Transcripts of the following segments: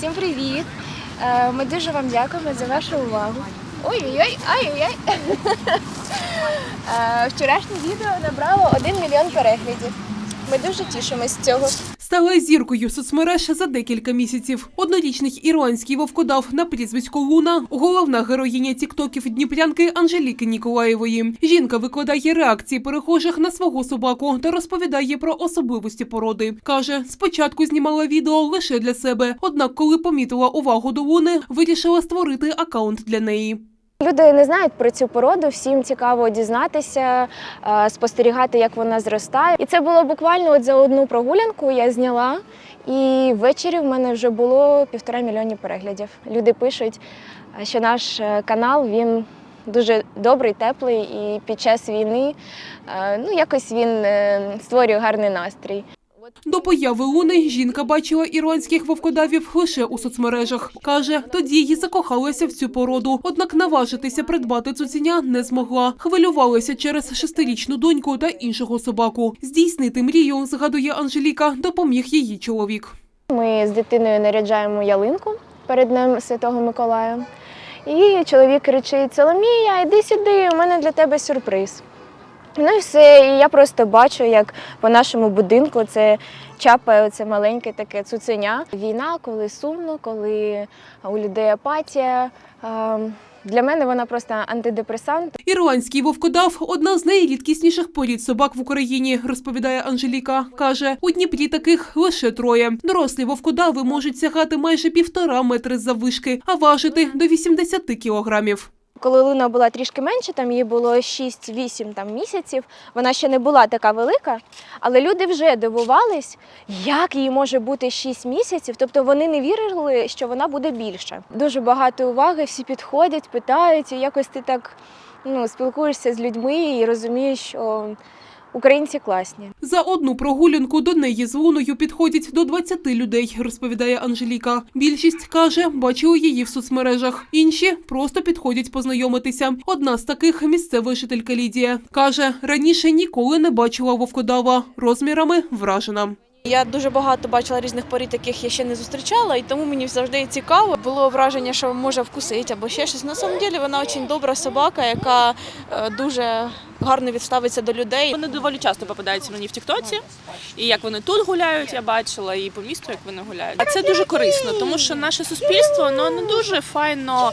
Всім привіт! Е, Ми дуже вам дякуємо за вашу увагу. Ой-ой-ой, ай-ой-ой. Е, Вчорашнє відео набрало 1 мільйон переглядів. Ми дуже тішимось з цього. Стала зіркою соцмереж за декілька місяців. Однорічний ірландський вовкодав на прізвисько Луна, головна героїня тіктоків дніпрянки Анжеліки Ніколаєвої. Жінка викладає реакції перехожих на свого собаку та розповідає про особливості породи. каже, спочатку знімала відео лише для себе. Однак, коли помітила увагу до Луни, вирішила створити акаунт для неї. Люди не знають про цю породу, всім цікаво дізнатися, е, спостерігати, як вона зростає. І це було буквально от за одну прогулянку я зняла. І ввечері в мене вже було півтора мільйонів переглядів. Люди пишуть, е, що наш е, канал він дуже добрий, теплий, і під час війни ну, якось він створює гарний настрій. До появи Луни жінка бачила ірландських вовкодавів лише у соцмережах. Каже, тоді її закохалася в цю породу. Однак наважитися придбати цуценя не змогла. Хвилювалася через шестирічну доньку та іншого собаку. Здійснити мрію, згадує Анжеліка, допоміг її чоловік. Ми з дитиною наряджаємо ялинку перед Днем Святого Миколая. І чоловік кричить: Соломія, йди сюди, у мене для тебе сюрприз. Ну і все. І я просто бачу, як по нашому будинку це чапає оце маленьке таке цуценя. Війна, коли сумно, коли у людей апатія. Для мене вона просто антидепресант. Ірландський вовкодав одна з найрідкісніших порід собак в Україні, розповідає Анжеліка. Каже, у Дніпрі таких лише троє. Дорослі вовкодави можуть сягати майже півтора метри заввишки, а важити до 80 кілограмів. Коли Луна була трішки менше, там їй було 6-8 там, місяців, вона ще не була така велика, але люди вже дивувались, як їй може бути 6 місяців. Тобто вони не вірили, що вона буде більша. Дуже багато уваги, всі підходять, питають, і якось ти так ну, спілкуєшся з людьми і розумієш, що українці класні. За одну прогулянку до неї з луною підходять до 20 людей, розповідає Анжеліка. Більшість каже, бачили її в соцмережах. Інші просто підходять познайомитися. Одна з таких місцева жителька Лідія каже, раніше ніколи не бачила вовкодава. Розмірами вражена. Я дуже багато бачила різних порід, яких я ще не зустрічала, і тому мені завжди цікаво. Було враження, що може вкусити або ще щось. На самом деле вона дуже добра собака, яка е, дуже гарно відставиться до людей. Вони доволі часто попадаються мені в Тіктоці, і як вони тут гуляють, я бачила, і по місту, як вони гуляють. А це дуже корисно, тому що наше суспільство воно не дуже файно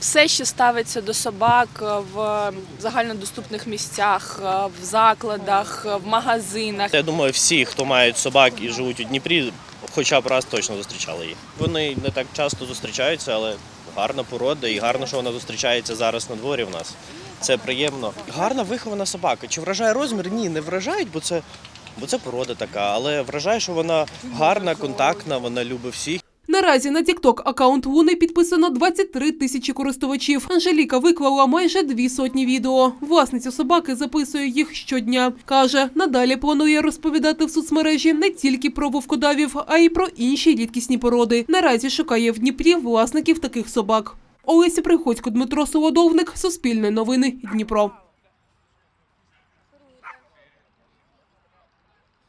все ще ставиться до собак в загальнодоступних місцях, в закладах, в магазинах. Я думаю, всі, хто мають собак і живуть у Дніпрі, хоча б раз точно зустрічали їх. Вони не так часто зустрічаються, але гарна порода і гарно, що вона зустрічається зараз на дворі в нас. Це приємно. Гарна вихована собака. Чи вражає розмір? Ні, не вражають, бо це, бо це порода така. Але вражає, що вона гарна, контактна, вона любить всіх. Наразі на TikTok акаунт Луни підписано 23 тисячі користувачів. Анжеліка виклала майже дві сотні відео. Власниця собаки записує їх щодня. Каже, надалі планує розповідати в соцмережі не тільки про вовкодавів, а й про інші рідкісні породи. Наразі шукає в Дніпрі власників таких собак. Олеся Приходько, Дмитро Солодовник, Суспільне новини, Дніпро.